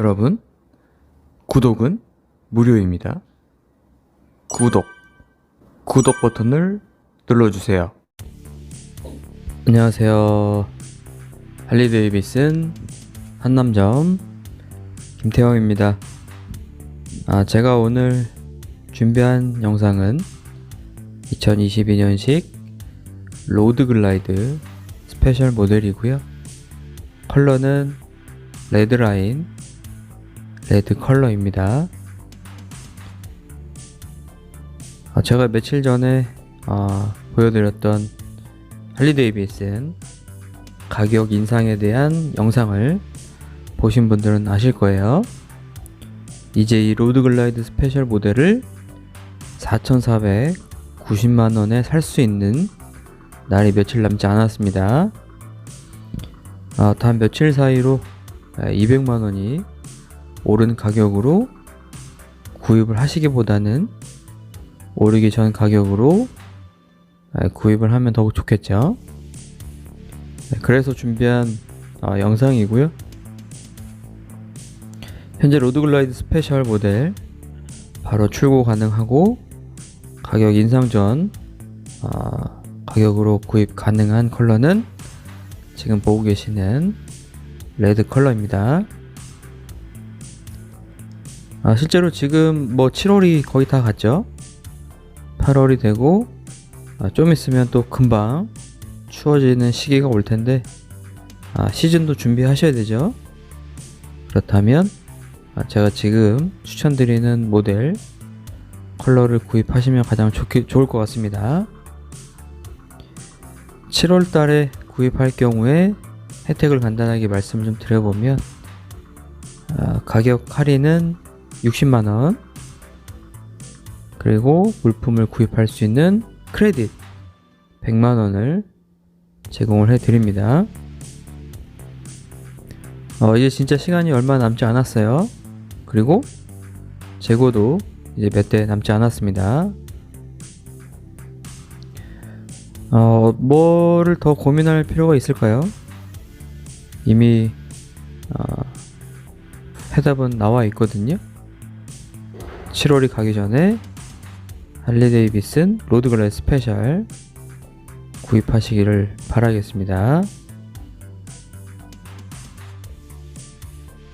여러분, 구독은 무료입니다. 구독, 구독 버튼을 눌러주세요. 안녕하세요. 할리 데이비슨 한남점 김태형입니다. 아, 제가 오늘 준비한 영상은 2022년식 로드 글라이드 스페셜 모델이고요. 컬러는 레드라인 레드 컬러입니다. 아, 제가 며칠 전에 아, 보여드렸던 할리 데이비슨 가격 인상에 대한 영상을 보신 분들은 아실 거예요. 이제 이 로드 글라이드 스페셜 모델을 4,490만 원에 살 수 있는 날이 며칠 남지 않았습니다. 아, 단 며칠 사이로 200만 원이 오른 가격으로 구입을 하시기보다는 오르기 전 가격으로 아, 구입을 하면 더욱 좋겠죠. 네, 그래서 준비한 아, 영상이고요. 현재 로드글라이드 스페셜 모델 바로 출고 가능하고 가격 인상 전 아, 가격으로 구입 가능한 컬러는 지금 보고 계시는 레드 컬러입니다. 아, 실제로 지금 뭐 7월이 거의 다 갔죠? 8월이 되고 아, 좀 있으면 또 금방 추워지는 시기가 올 텐데 아, 시즌도 준비하셔야 되죠. 그렇다면 아, 제가 지금 추천드리는 모델 컬러를 구입하시면 가장 좋게, 좋을 것 같습니다. 7월 달에 구입할 경우에 혜택을 간단하게 말씀을 좀 드려보면 아, 가격 할인은 60만원 그리고 물품을 구입할 수 있는 크레딧 100만원을 제공을 해드립니다. 어, 이제 진짜 시간이 얼마 남지 않았어요. 그리고 재고도 이제 몇 대 남지 않았습니다. 어, 뭐를 더 고민할 필요가 있을까요? 이미 어, 해답은 나와 있거든요. 7월이 가기 전에 할리 데이비슨 로드글라스 스페셜 구입하시기를 바라겠습니다.